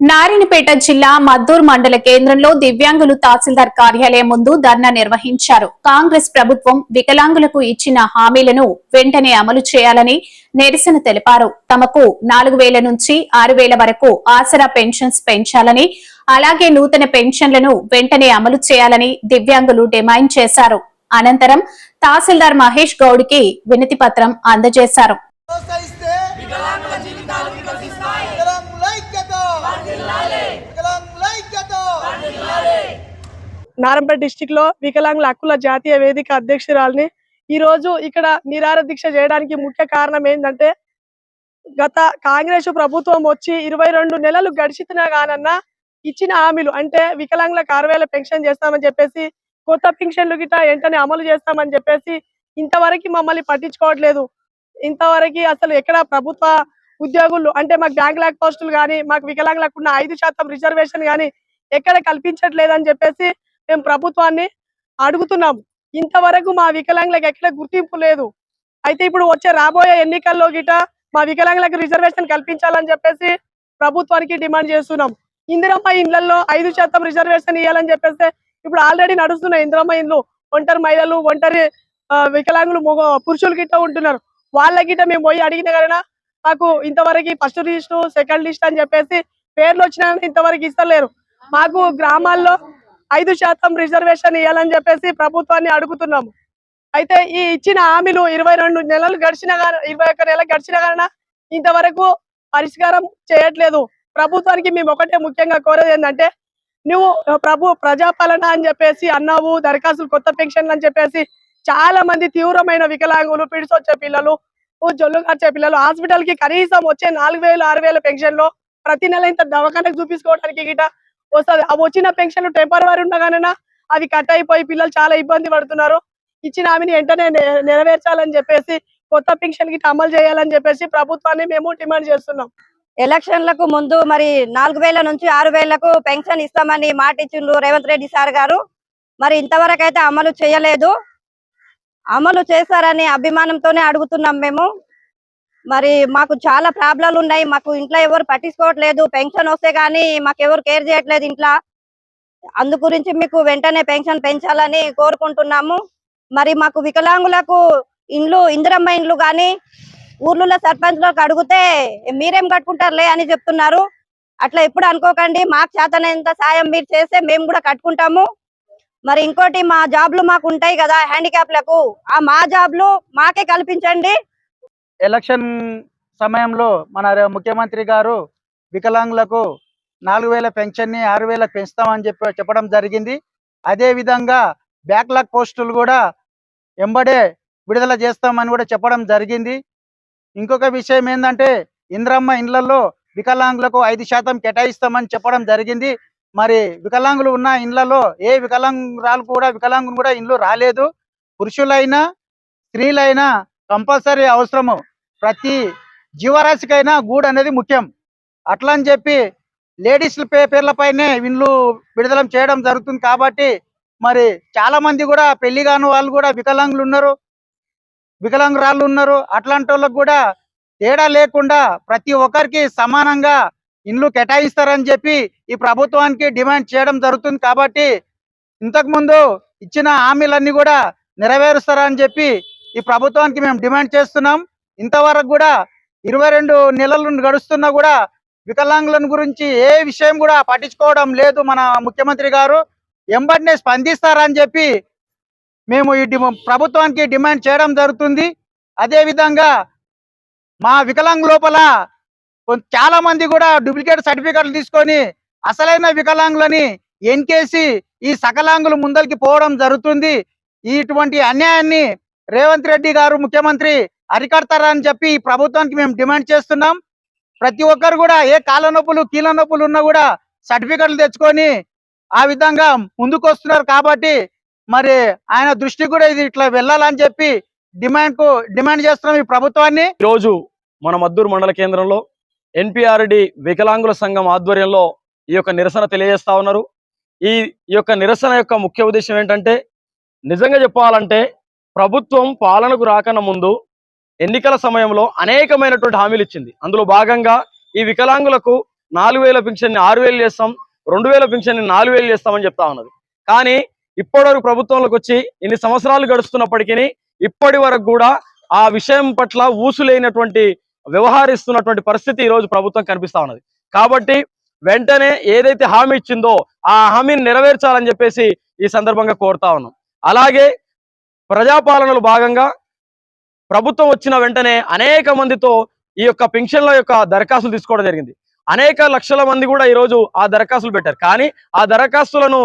నారాయణపేట జిల్లా మద్దూర్ మండల కేంద్రంలో దివ్యాంగులు తహసీల్దార్ కార్యాలయం ముందు ధర్నా నిర్వహించారు. కాంగ్రెస్ ప్రభుత్వం వికలాంగులకు ఇచ్చిన హామీలను వెంటనే అమలు చేయాలని నిరసన తెలిపారు. తమకు నాలుగు వేల నుంచి ఆరు వేల వరకు ఆసరా పెన్షన్స్ పెంచాలని అలాగే నూతన పెన్షన్లను వెంటనే అమలు చేయాలని దివ్యాంగులు డిమాండ్ చేశారు. అనంతరం తహసీల్దార్ మహేష్ గౌడ్కి వినతి పత్రం అందజేశారు. నారంపేట డిస్టిక్లో వికలాంగుల హక్కుల జాతీయ వేదిక అధ్యక్షురాలని. ఈ రోజు ఇక్కడ నిరార దీక్ష చేయడానికి ముఖ్య కారణం ఏంటంటే గత కాంగ్రెస్ ప్రభుత్వం వచ్చి ఇరవై రెండు నెలలు గడిచినా కానన్నా ఇచ్చిన హామీలు అంటే వికలాంగులకు ఆరు వేల పెన్షన్ చేస్తామని చెప్పేసి కొత్త పెన్షన్లు గిట్ట వెంటనే అమలు చేస్తామని చెప్పేసి ఇంతవరకు మమ్మల్ని పట్టించుకోవట్లేదు. ఇంతవరకు అసలు ఎక్కడ ప్రభుత్వ ఉద్యోగులు అంటే మాకు బ్యాంక్ లాక్ పోస్టులు కానీ మాకు వికలాంగులకు ఉన్న ఐదు శాతం రిజర్వేషన్ కానీ ఎక్కడ కల్పించట్లేదని చెప్పేసి మేము ప్రభుత్వాన్ని అడుగుతున్నాం. ఇంతవరకు మా వికలాంగులకు ఎక్కడ గుర్తింపు లేదు. అయితే ఇప్పుడు వచ్చే రాబోయే ఎన్నికల్లో గిట మా వికలాంగులకు రిజర్వేషన్ కల్పించాలని చెప్పేసి ప్రభుత్వానికి డిమాండ్ చేస్తున్నాం. ఇందిరమ్మ ఇండ్లలో ఐదు శాతం రిజర్వేషన్ ఇవ్వాలని చెప్పేసి ఇప్పుడు ఆల్రెడీ నడుస్తున్నాయి ఇందిరమ్మ ఇండ్లు. ఒంటరి మహిళలు ఒంటరి వికలాంగులు మగ పురుషులు గిట్ట ఉంటున్నారు. వాళ్ళ గిట్ట మేము పోయి అడిగిన కనుక మాకు ఇంతవరకు ఫస్ట్ లిస్ట్ సెకండ్ లిస్ట్ అని చెప్పేసి పేర్లు వచ్చినా ఇంతవరకు ఇస్తలేరు. మాకు గ్రామాల్లో ఐదు శాతం రిజర్వేషన్ ఇవ్వాలని చెప్పేసి ప్రభుత్వాన్ని అడుగుతున్నాము. అయితే ఈ ఇచ్చిన హామీలు ఇరవై రెండు నెలలు గడిచిన ఇరవై ఒక్క నెలలు గడిచిన కారణ ఇంతవరకు పరిష్కారం చేయట్లేదు. ప్రభుత్వానికి మేము ఒకటే ముఖ్యంగా కోరేది ఏంటంటే నువ్వు ప్రభు ప్రజాపాలన అని చెప్పేసి అన్నావు దరఖాస్తులు కొత్త పెన్షన్లు అని చెప్పేసి చాలా మంది తీవ్రమైన వికలాంగులు పిడిసి పిల్లలు జొల్లు వచ్చే పిల్లలు హాస్పిటల్కి కనీసం వచ్చే నాలుగు వేలు ఆరు వేల పెన్షన్లో ప్రతి నెల ఇంత దవాఖానకు చూపించుకోవడానికి గిట వస్తుంది. అవి వచ్చిన పెన్షన్లు టెంపరీ ఉండగానే అవి కట్ అయిపోయి పిల్లలు చాలా ఇబ్బంది పడుతున్నారు. ఇచ్చిన హామీని వెంటనే నెరవేర్చాలని చెప్పేసి కొత్త పెన్షన్కి అమలు చేయాలని చెప్పేసి ప్రభుత్వాన్ని మేము డిమాండ్ చేస్తున్నాం. ఎలక్షన్లకు ముందు మరి నాలుగు వేల నుంచి ఆరు వేలకు పెన్షన్ ఇస్తామని మాట ఇచ్చిండ్రు రేవంత్ రెడ్డి సార్ గారు. మరి ఇంతవరకు అయితే అమలు చేయలేదు. అమలు చేశారని అభిమానంతోనే అడుగుతున్నాం మేము. మరి మాకు చాలా ప్రాబ్లాలు ఉన్నాయి. మాకు ఇంట్లో ఎవరు పట్టించుకోవట్లేదు. పెన్షన్ వస్తే గానీ మాకు ఎవరు కేర్ చేయట్లేదు ఇంట్లో. అందు గురించి మీకు వెంటనే పెన్షన్ పెంచాలని కోరుకుంటున్నాము. మరి మాకు వికలాంగులకు ఇండ్లు ఇందిరమ్మ ఇండ్లు గాని ఊర్లలో సర్పంచ్లకు అడిగితే మీరేం కట్టుకుంటారులే అని చెప్తున్నారు. అట్లా ఎప్పుడు అనుకోకండి. మాకు చేతనంత సాయం మీరు చేస్తే మేము కూడా కట్టుకుంటాము. మరి ఇంకోటి మా జాబ్లు మాకు ఉంటాయి కదా హ్యాండిక్యాప్లకు. ఆ మా జాబ్లు మాకే కల్పించండి. ఎలక్షన్ సమయంలో మన ముఖ్యమంత్రి గారు వికలాంగులకు నాలుగు వేల పెన్షన్ని ఆరు వేలకు పెంచుతామని చెప్పి చెప్పడం జరిగింది. అదే విధంగా బ్యాక్లాగ్ పోస్టులు కూడా ఎంబడే విడుదల చేస్తామని కూడా చెప్పడం జరిగింది. ఇంకొక విషయం ఏంటంటే ఇంద్రమ్మ ఇండ్లలో వికలాంగులకు ఐదు శాతం కేటాయిస్తామని చెప్పడం జరిగింది. మరి వికలాంగులు ఉన్న ఇండ్లలో ఏ వికలాంగురాలు కూడా వికలాంగులు కూడా ఇండ్లు రాలేదు. పురుషులైనా స్త్రీలైనా కంపల్సరీ అవసరము. ప్రతి జీవరాశికైనా గూడు అనేది ముఖ్యం. అట్లా అని చెప్పి లేడీస్ పే పేర్లపైనే ఇండ్లు విడుదల చేయడం జరుగుతుంది కాబట్టి మరి చాలా మంది కూడా పెళ్ళి కాని వాళ్ళు కూడా వికలాంగులు ఉన్నారు. వికలాంగురాళ్ళు ఉన్నారు. అట్లాంటి వాళ్ళకు కూడా తేడా లేకుండా ప్రతి ఒక్కరికి సమానంగా ఇండ్లు కేటాయిస్తారని చెప్పి ఈ ప్రభుత్వానికి డిమాండ్ చేయడం జరుగుతుంది కాబట్టి ఇంతకు ముందు ఇచ్చిన హామీలన్నీ కూడా నెరవేరుస్తారని చెప్పి ఈ ప్రభుత్వానికి మేము డిమాండ్ చేస్తున్నాం. ఇంతవరకు కూడా ఇరవై రెండు నెలలు గడుస్తున్నా కూడా వికలాంగులను గురించి ఏ విషయం కూడా పట్టించుకోవడం లేదు మన ముఖ్యమంత్రి గారు. ఎంబడినే స్పందిస్తారని చెప్పి మేము ఈ ప్రభుత్వానికి డిమాండ్ చేయడం జరుగుతుంది. అదే విధంగా మా వికలాంగ్ లోపల చాలా మంది కూడా డూప్లికేట్ సర్టిఫికెట్లు తీసుకొని అసలైన వికలాంగులని ఎన్కేసి ఈ సకలాంగులు ముందరికి పోవడం జరుగుతుంది. ఇటువంటి అన్యాయాన్ని రేవంత్ రెడ్డి గారు ముఖ్యమంత్రి అరికడతారని చెప్పి ఈ ప్రభుత్వానికి మేము డిమాండ్ చేస్తున్నాం. ప్రతి ఒక్కరు కూడా ఏ కాళ్ళ నొప్పులు కీళ్ళ నొప్పులు ఉన్నా కూడా సర్టిఫికెట్లు తెచ్చుకొని ఆ విధంగా ముందుకు వస్తున్నారు కాబట్టి మరి ఆయన దృష్టి కూడా ఇది ఇట్లా వెళ్ళాలని చెప్పి డిమాండ్కు డిమాండ్ చేస్తున్నాం ఈ ప్రభుత్వాన్ని. ఈరోజు మన మద్దూరు మండల కేంద్రంలో ఎన్పిఆర్డి వికలాంగుల సంఘం ఆధ్వర్యంలో ఈ యొక్క నిరసన తెలియజేస్తా ఉన్నారు. ఈ ఈ యొక్క నిరసన యొక్క ముఖ్య ఉద్దేశం ఏంటంటే నిజంగా చెప్పాలంటే ప్రభుత్వం పాలనకు రాకన ముందు ఎన్నికల సమయంలో అనేకమైనటువంటి హామీలు ఇచ్చింది. అందులో భాగంగా ఈ వికలాంగులకు నాలుగు వేల పింఛన్ని ఆరు వేలు చేస్తాం రెండు వేల పింఛన్ని నాలుగు వేలు చేస్తామని చెప్తా ఉన్నది. కానీ ఇప్పటివరకు ప్రభుత్వంలోకి వచ్చి ఇన్ని సంవత్సరాలు గడుస్తున్నప్పటికీ ఇప్పటి వరకు కూడా ఆ విషయం పట్ల ఊసులేనటువంటి వ్యవహరిస్తున్నటువంటి పరిస్థితి ఈ రోజు ప్రభుత్వం కనిపిస్తా ఉన్నది. కాబట్టి వెంటనే ఏదైతే హామీ ఇచ్చిందో ఆ హామీని నెరవేర్చాలని చెప్పేసి ఈ సందర్భంగా కోరుతా ఉన్నాం. అలాగే ప్రజాపాలనలో భాగంగా ప్రభుత్వం వచ్చిన వెంటనే అనేక మందితో ఈ యొక్క పెన్షన్ల యొక్క దరఖాస్తులు తీసుకోవడం జరిగింది. అనేక లక్షల మంది కూడా ఈరోజు ఆ దరఖాస్తులు పెట్టారు. కానీ ఆ దరఖాస్తులను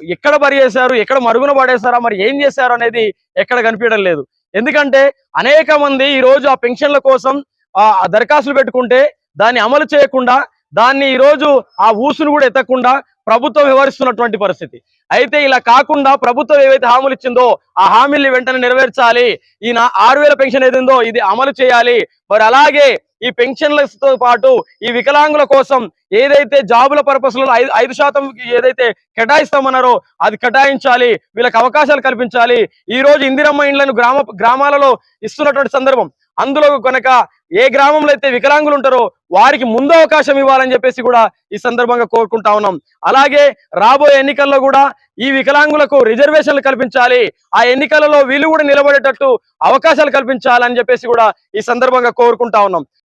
ఎక్కడ బరి చేశారు ఎక్కడ మరుగున పడేశారా మరి ఏం చేశారు అనేది ఎక్కడ కనిపించడం లేదు. ఎందుకంటే అనేక మంది ఈ రోజు ఆ పెన్షన్ల కోసం ఆ దరఖాస్తులు పెట్టుకుంటే దాన్ని అమలు చేయకుండా దాన్ని ఈ రోజు ఆ ఊసును కూడా ఎత్తకుండా ప్రభుత్వం వ్యవహరిస్తున్నటువంటి పరిస్థితి. అయితే ఇలా కాకుండా ప్రభుత్వం ఏవైతే హామీలు ఇచ్చిందో ఆ హామీలు వెంటనే నెరవేర్చాలి. ఈయన ఆరు వేల పెన్షన్ ఏదిందో ఇది అమలు చేయాలి. మరి అలాగే ఈ పెన్షన్లతో పాటు ఈ వికలాంగుల కోసం ఏదైతే జాబుల పర్పస్లో ఐదు ఐదు శాతం ఏదైతే కేటాయిస్తామన్నారో అది కేటాయించాలి. వీళ్ళకి అవకాశాలు కల్పించాలి. ఈ రోజు ఇందిరమ్మ ఇండ్లను గ్రామ గ్రామాలలో ఇస్తున్నటువంటి సందర్భం. అందులో కనుక ఏ గ్రామంలో అయితే వికలాంగులు ఉంటారో వారికి ముందు అవకాశం ఇవ్వాలని చెప్పేసి కూడా ఈ సందర్భంగా కోరుకుంటా ఉన్నాం. అలాగే రాబోయే ఎన్నికల్లో కూడా ఈ వికలాంగులకు రిజర్వేషన్లు కల్పించాలి. ఆ ఎన్నికలలో వీళ్ళు కూడా నిలబడేటట్టు అవకాశాలు కల్పించాలని చెప్పేసి కూడా ఈ సందర్భంగా కోరుకుంటా ఉన్నాం.